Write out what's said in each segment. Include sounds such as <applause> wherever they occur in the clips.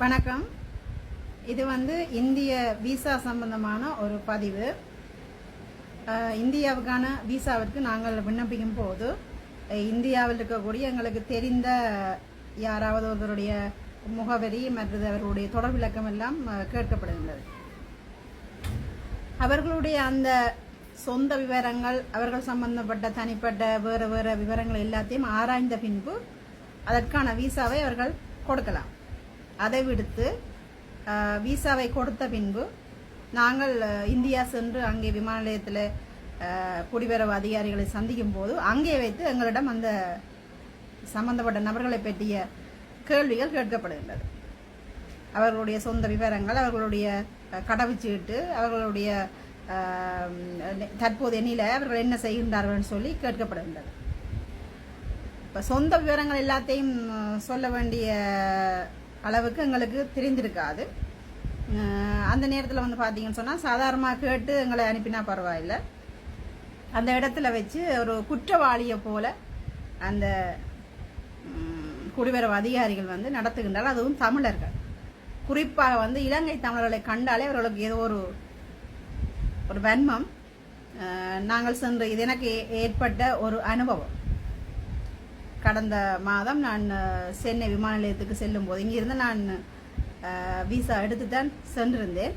வணக்கம். இது வந்து இந்திய விசா சம்பந்தமான ஒரு பதிவு. இந்தியாவுக்கான விசாவிற்கு நாங்கள் விண்ணப்பிக்கும் போது இந்தியாவில் இருக்கக்கூடிய எங்களுக்கு தெரிந்த யாராவது ஒருவருடைய முகவரி மற்றது அவர்களுடைய தொடர் விளக்கம் எல்லாம் கேட்கப்படுகின்றது. அவர்களுடைய அந்த சொந்த விவரங்கள் அவர்கள் சம்பந்தப்பட்ட தனிப்பட்ட வேறு வேறு விவரங்கள் எல்லாத்தையும் ஆராய்ந்த பின்பு அதற்கான விசாவை அவர்கள் கொடுக்கலாம். அதை விடுத்து விசாவை கொடுத்த பின்பு நாங்கள் இந்தியா சென்று அங்கே விமான நிலையத்தில் குடிபெறவு அதிகாரிகளை சந்திக்கும் போது அங்கே வைத்து எங்களிடம் அந்த சம்பந்தப்பட்ட நபர்களை பற்றிய கேள்விகள் கேட்கப்படுகின்றது. அவர்களுடைய சொந்த விவரங்கள் அவர்களுடைய கடவுச்சீட்டு அவர்களுடைய தற்போது நெ- தற்போதைய நிலை அவர்கள் என்ன செய்கின்றார்கள் சொல்லி கேட்கப்படுகின்றது. இப்போ சொந்த விவரங்கள் எல்லாத்தையும் சொல்ல வேண்டிய அளவுக்கு எங்களுக்கு தெரிந்திருக்காது. அந்த நேரத்தில் வந்து பார்த்தீங்கன்னு சொன்னால் சாதாரணமாக கேட்டு எங்களை அனுப்பினா பரவாயில்லை. அந்த இடத்துல வச்சு ஒரு குற்றவாளியை போல அந்த குடிவரவு அதிகாரிகள் வந்து நடத்துகின்றனர் அதுவும் தமிழர்கள். குறிப்பாக வந்து இலங்கை தமிழர்களை கண்டாலே அவர்களுக்கு ஏதோ ஒரு ஒரு வன்மம். நாங்கள் சென்று இது எனக்கு ஏ- ஏற்பட்ட ஒரு அனுபவம். கடந்த மாதம் நான் சென்னை விமான நிலையத்துக்கு செல்லும் போது இங்கிருந்து நான் விசா எடுத்து தான் சென்றிருந்தேன்.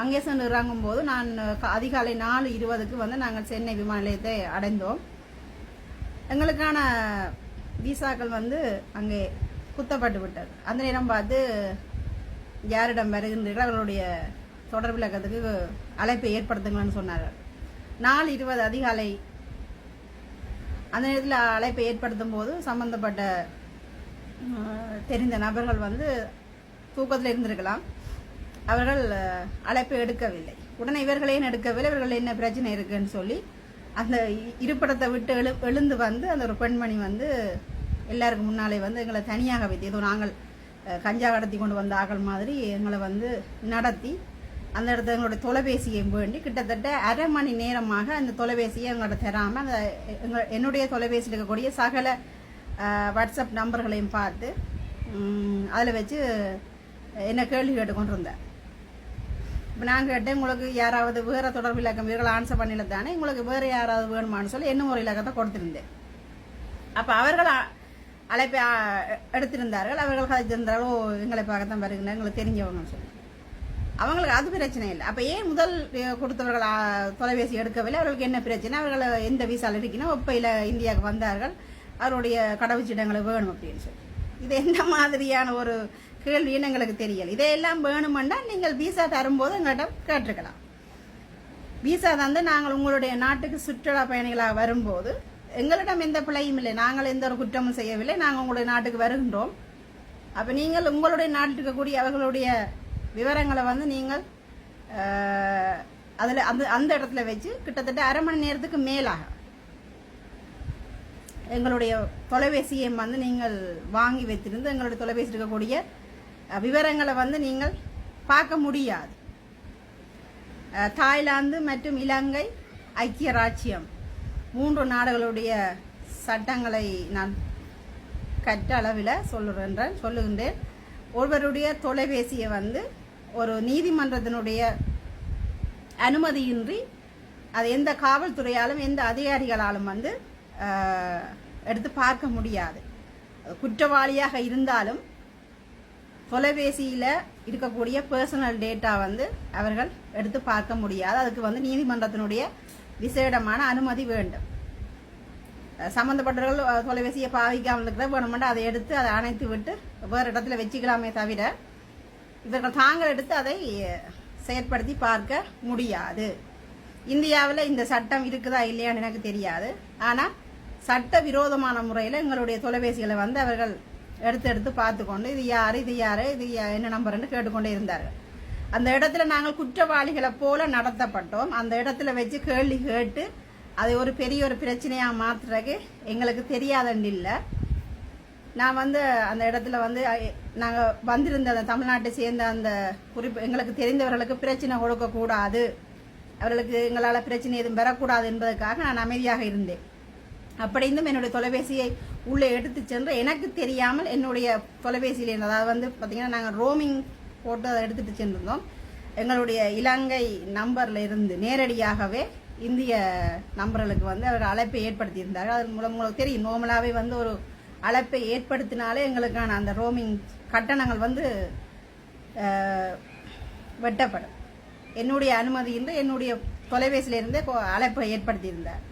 அங்கே சென்று இறங்கும்போது நான் அதிகாலை நாலு இருபதுக்கு வந்து நாங்கள் சென்னை விமான நிலையத்தை அடைந்தோம். எங்களுக்கான விசாக்கள் வந்து அங்கே குத்தப்பட்டு விட்டது. அந்த நேரம் பார்த்து யாரிடம் வருகின்றீர்கள் அவர்களுடைய தொடர்பு இலக்கத்துக்கு அழைப்பை ஏற்படுத்துங்கன்னு சொன்னார்கள். நாலு இருபது அதிகாலை அந்த நேரத்தில் அழைப்பை ஏற்படுத்தும் போது சம்பந்தப்பட்ட தெரிந்த நபர்கள் வந்து தூக்கத்தில் இருந்திருக்கலாம். அவர்கள் அழைப்பை எடுக்கவில்லை. உடனே இவர்களையும் எடுக்கவில்லை? இவர்கள் என்ன பிரச்சனை இருக்குன்னு சொல்லி அந்த இ- இருப்பிடத்தை விட்டு எழு எழுந்து வந்து அந்த ஒரு பெண்மணி வந்து எல்லாருக்கும் முன்னாலே வந்து எங்களை தனியாக வைத்து ஏதோ நாங்கள் கஞ்சா கடத்தி கொண்டு வந்த ஆக்கள் மாதிரி எங்களை வந்து நடத்தி அந்த இடத்துல எங்களுடைய தொலைபேசியை வேண்டி கிட்டத்தட்ட அரை மணி நேரமாக அந்த தொலைபேசியை எங்கள்கிட்ட தராமல் அந்த எங்கள் என்னுடைய தொலைபேசியில் இருக்கக்கூடிய சகல வாட்ஸ்அப் நம்பர்களையும் பார்த்து அதில் வச்சு என்ன கேள்வி கேட்டு கொண்டு இப்போ நான் கேட்டேன் உங்களுக்கு யாராவது வேறு தொடர்பு இலக்கம் இவர்கள் ஆன்சர் பண்ணல தானே? உங்களுக்கு வேறு யாராவது வேணுமான்னு சொல்லி என்ன ஒரு இலக்கத்தை கொடுத்துருந்தேன். அப்போ அவர்கள் அழைப்பை எடுத்திருந்தார்கள். அவர்கள் கதைச்சிருந்தாலும் எங்களை பார்க்கத்தான் வருகின்ற எங்களுக்கு தெரிஞ்சவங்கன்னு சொல்லி. அவங்களுக்கு அது பிரச்சனை இல்லை. அப்போ ஏன் முதல் கொடுத்தவர்கள் தொலைபேசி எடுக்கவில்லை? அவர்களுக்கு என்ன பிரச்சனை? அவர்கள் எந்த விசாவில் இருக்கணும்? ஒப்பையில் இந்தியாவுக்கு வந்தார்கள்? அவருடைய கடவுச்சிடங்களை வேணும் அப்படின்னு சொல்லி. இது எந்த மாதிரியான ஒரு கேள்வின்னு எங்களுக்கு தெரியல. இதையெல்லாம் வேணுமெண்டா நீங்கள் விசா தரும்போது எங்களிடம் கேட்டிருக்கலாம். விசா தந்து நாங்கள் உங்களுடைய நாட்டுக்கு சுற்றுலா பயணிகளாக வரும்போது எங்களிடம் எந்த பிழையும் இல்லை. நாங்கள் எந்த ஒரு குற்றமும் செய்யவில்லை. நாங்கள் உங்களுடைய நாட்டுக்கு வருகின்றோம். அப்போ நீங்கள் உங்களுடைய நாட்டில் இருக்கக்கூடிய அவர்களுடைய விவரங்களை வந்து நீங்கள் அதில் அந்த அந்த இடத்துல வச்சு கிட்டத்தட்ட அரை மணி நேரத்துக்கு மேலாக எங்களுடைய தொலைபேசியை வந்து நீங்கள் வாங்கி வைத்திருந்து எங்களுடைய தொலைபேசி இருக்கக்கூடிய விவரங்களை வந்து நீங்கள் பார்க்க முடியாது. தாய்லாந்து மற்றும் இலங்கை ஐக்கிய ராச்சியம் மூன்று நாடுகளுடைய சட்டங்களை நான் கற்ற அளவில் சொல்லுகின்றேன் சொல்லுகின்றேன். ஒருவருடைய தொலைபேசியை வந்து ஒரு நீதிமன்றத்தினுடைய அனுமதியின்றி அது எந்த காவல்துறையாலும் எந்த அதிகாரிகளாலும் வந்து எடுத்து பார்க்க முடியாது. குற்றவாளியாக இருந்தாலும் தொலைபேசியில் இருக்கக்கூடிய பர்சனல் டேட்டா வந்து அவர்கள் எடுத்து பார்க்க முடியாது. அதுக்கு வந்து நீதிமன்றத்தினுடைய விசேடமான அனுமதி வேண்டும். சம்மந்தப்பட்டவர்கள் சம்பந்தப்பட்டவர்கள் தொலைபேசியை பாவிக்காமல் இருக்கிற வேணுமெண்டா அதை எடுத்து அதை அணைத்து விட்டு வேறு இடத்துல வச்சுக்கலாமே தவிர இவர்கள் தாங்கள் எடுத்து அதை செயற்படுத்தி பார்க்க முடியாது. இந்தியாவில் இந்த சட்டம் இருக்குதா இல்லையான்னு எனக்கு தெரியாது. ஆனால் சட்ட விரோதமான முறையில் எங்களுடைய தொலைபேசிகளை வந்து அவர்கள் எடுத்து எடுத்து பார்த்துக்கொண்டு இது யார் இது யார் இது யா- என்ன நம்பர்னு கேட்டுக்கொண்டே இருந்தார்கள். அந்த இடத்துல நாங்கள் குற்றவாளிகளை போல நடத்தப்பட்டோம். அந்த இடத்துல வச்சு கேள்வி கேட்டு அதை ஒரு பெரிய ஒரு பிரச்சனையாக மாற்றுறதுக்கு எங்களுக்கு தெரியாதன்னு இல்லை நான் வந்து அந்த இடத்துல வந்து நாங்கள் வந்திருந்த அந்த தமிழ்நாட்டை சேர்ந்த அந்த குறிப்பு எங்களுக்கு தெரிந்தவர்களுக்கு பிரச்சனை கொடுக்கக்கூடாது அவர்களுக்கு எங்களால் பிரச்சனை எதுவும் பெறக்கூடாது என்பதற்காக நான் அமைதியாக இருந்தேன். அப்படிந்தும் என்னுடைய தொலைபேசியை உள்ளே எடுத்து சென்று எனக்கு தெரியாமல் என்னுடைய தொலைபேசியில் இருந்தது அதாவது வந்து பார்த்திங்கன்னா நாங்கள் ரோமிங் போட்டு அதை எடுத்துட்டு சென்றிருந்தோம். எங்களுடைய இலங்கை நம்பரில் இருந்து நேரடியாகவே இந்திய நம்பர்களுக்கு வந்து அவர் அழைப்பை ஏற்படுத்தியிருந்தார்கள். அதன் மூலம் உங்களுக்கு தெரியும் நோமலாகவே வந்து ஒரு அழைப்பை ஏற்படுத்தினாலே எங்களுக்கான அந்த ரோமிங் கட்டணங்கள் வந்து வெட்டப்படும். என்னுடைய அனுமதியின்றி என்னுடைய தொலைபேசியிலிருந்தே அழைப்பை ஏற்படுத்தியிருந்தார்.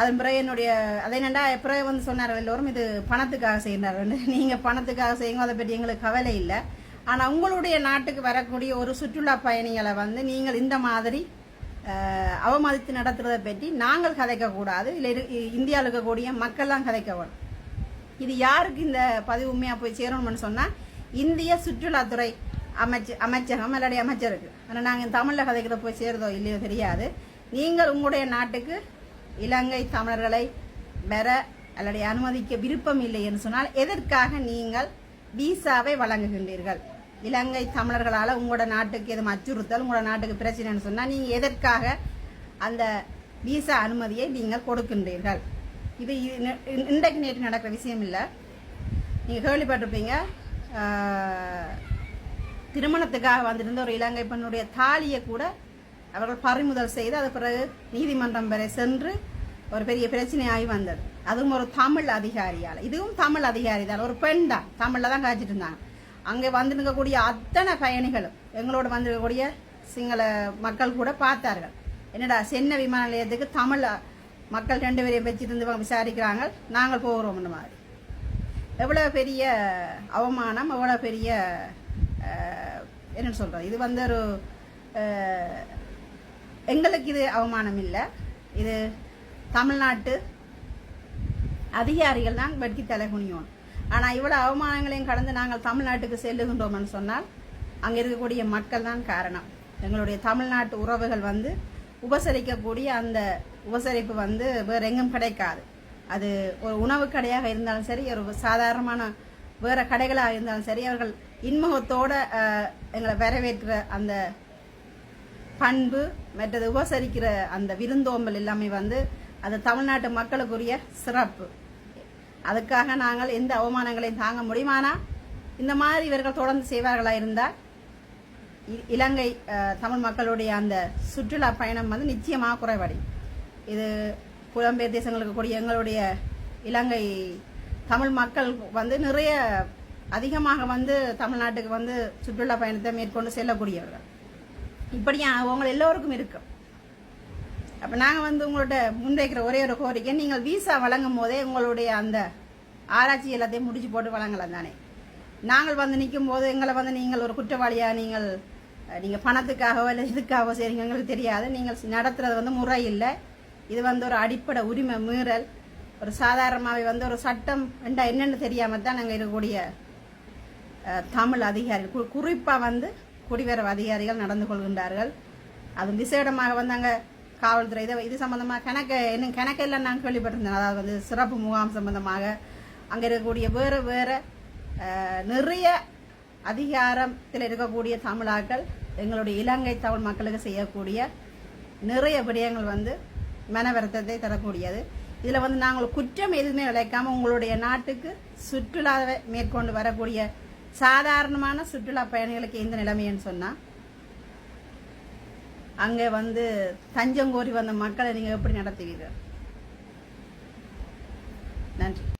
அதன் பிறகு என்னுடைய அதை நண்டா பிறகு வந்து சொன்னார் எல்லோரும் இது பணத்துக்காக செய்யினார் <laughs> நீங்கள் பணத்துக்காக செய்யுங்க அதை பற்றி எங்களுக்கு கவலை இல்லை. ஆனால் உங்களுடைய நாட்டுக்கு வரக்கூடிய ஒரு சுற்றுலா பயணிகளை வந்து நீங்கள் இந்த மாதிரி அவமதித்து நடத்துறதை பற்றி நாங்கள் கதைக்கக்கூடாது. இல்லை இந்தியாவில் இருக்கக்கூடிய மக்கள்லாம் கதைக்க வேணும் இது யாருக்கு இந்த பதிவு உண்மையாக போய் சேரணும்னு சொன்னால் இந்திய சுற்றுலாத்துறை அமைச்சு அமைச்சகம் இல்லாடி அமைச்சருக்கு. ஆனால் நாங்கள் தமிழில் கதைக்கிறத போய் சேருதோ இல்லையோ தெரியாது. நீங்கள் உங்களுடைய நாட்டுக்கு இலங்கை தமிழர்களை பெற அல்லடி அனுமதிக்க விருப்பம் இல்லை என்று சொன்னால் எதற்காக நீங்கள் விசாவை வழங்குகின்றீர்கள்? இலங்கை தமிழர்களால் உங்களோட நாட்டுக்கு எதுவும் அச்சுறுத்தல் உங்களோட நாட்டுக்கு பிரச்சனைன்னு சொன்னால் நீங்கள் எதற்காக அந்த விசா அனுமதியை நீங்கள் கொடுக்கின்றீர்கள்? இது இன்றைக்கு நேற்று நடக்கிற விஷயம் இல்லை நீங்கள் கேள்விப்பட்டிருப்பீங்க திருமணத்துக்காக வந்திருந்த ஒரு இலங்கை பெண்ணுடைய தாலியை கூட அவர்கள் பறிமுதல் செய்து அது பிறகு நீதிமன்றம் வரை சென்று ஒரு பெரிய பிரச்சனையாகி வந்தது. அதுவும் ஒரு தமிழ் அதிகாரியால். இதுவும் தமிழ் அதிகாரி தான் ஒரு பெண் தான். தமிழில் தான் காய்ச்சிட்டு இருந்தாங்க. அங்கே வந்திருக்கக்கூடிய அத்தனை பயணிகளும் எங்களோட வந்திருக்கக்கூடிய சிங்கள மக்கள் கூட பார்த்தார்கள். என்னடா சென்னை விமான நிலையத்துக்கு தமிழ் மக்கள் ரெண்டு பேரையும் வச்சுட்டு இருந்து விசாரிக்கிறாங்க. நாங்கள் போகிறோம் இந்த மாதிரி. எவ்வளோ பெரிய அவமானம் எவ்வளோ பெரிய என்னென்னு சொல்கிறோம் சொல்கிறது இது வந்து ஒரு எங்களுக்கு இது அவமானம் இல்லை. இது தமிழ்நாட்டு அதிகாரிகள் தான் வெட்கி தலை குனியோம் ஆனால் இவ்வளோ அவமானங்களையும் கடந்து நாங்கள் தமிழ்நாட்டுக்கு செல்லுகின்றோம்னு சொன்னால் அங்கே இருக்கக்கூடிய மக்கள் தான் காரணம். எங்களுடைய தமிழ்நாட்டு உறவுகள் வந்து உபசரிக்கக்கூடிய அந்த உபசரிப்பு வந்து வேறு எங்கும் கிடைக்காது. அது ஒரு உணவு கடையாக இருந்தாலும் சரி ஒரு சாதாரணமான வேறு கடைகளாக இருந்தாலும் சரி அவர்கள் இன்முகத்தோடு எங்களை வரவேற்கிற அந்த பண்பு மற்றது உபசரிக்கிற அந்த விருந்தோம்பல் எல்லாமே வந்து அது தமிழ்நாட்டு மக்களுக்குரிய சிறப்பு. அதுக்காக நாங்கள் எந்த அவமானங்களையும் தாங்க முடியுமானா இந்த மாதிரி இவர்கள் தொடர்ந்து செய்வார்களா இருந்தால் இலங்கை தமிழ் மக்களுடைய அந்த சுற்றுலா பயணம் வந்து நிச்சயமாக குறைவடையும் இது புலம்பெயர் தேசங்களுக்கு கூடிய எங்களுடைய இலங்கை தமிழ் மக்கள் வந்து நிறைய அதிகமாக வந்து தமிழ்நாட்டுக்கு வந்து சுற்றுலா பயணத்தை மேற்கொண்டு செல்லக்கூடியவர்கள். இப்படியா அவங்க எல்லோருக்கும் இருக்கும். அப்போ நாங்கள் வந்து உங்கள்ட்ட முன்வைக்கிற ஒரே ஒரு கோரிக்கை நீங்கள் விசா வழங்கும் போதே உங்களுடைய அந்த ஆராய்ச்சி எல்லாத்தையும் முடிச்சு போட்டு வழங்கலாம் தானே. நாங்கள் வந்து நிற்கும் போது எங்களை வந்து நீங்கள் ஒரு குற்றவாளியாக நீங்கள் நீங்கள் பணத்துக்காகவோ இல்லை இதுக்காகவோ சரிங்க எங்களுக்கு தெரியாது. நீங்கள் நடத்துறது வந்து முறை இல்லை. இது வந்து ஒரு அடிப்படை உரிமை மீறல். ஒரு சாதாரணமாகவே வந்து ஒரு சட்டம் என்றா என்னென்னு தெரியாமல் தான் நாங்கள் இருக்கக்கூடிய தமிழ் அதிகாரிகள். கு- குறிப்பாக வந்து குடிவரவு அதிகாரிகள் நடந்து கொள்கின்றார்கள். அது விசேடமாக வந்து அங்கே காவல்துறை இதை இது சம்மந்தமாக கணக்கு இன்னும் கணக்கெல்லாம் நாங்கள் கேள்விப்பட்டிருந்தேன். அதாவது வந்து சிறப்பு முகாம் சம்பந்தமாக அங்கே இருக்கக்கூடிய வேறு வேறு நிறைய அதிகாரத்தில் இருக்கக்கூடிய தமிழாக்கள் எங்களுடைய இலங்கை தமிழ் மக்களுக்கு செய்யக்கூடிய நிறைய விடயங்கள் வந்து மன வருத்தத்தை தரக்கூடியது. இதில் வந்து நாங்கள் குற்றம் எதுவுமே விளைக்காமல் உங்களுடைய நாட்டுக்கு சுற்றுலாவை மேற்கொண்டு வரக்கூடிய சாதாரணமான சுற்றுலா பயணிகளுக்கு எந்த நிலைமைன்னு சொன்னால் அங்கே வந்து தஞ்சம் கோரி வந்த மக்களை நீங்கள் எப்படி நடத்துவீர்கள்? நன்றி.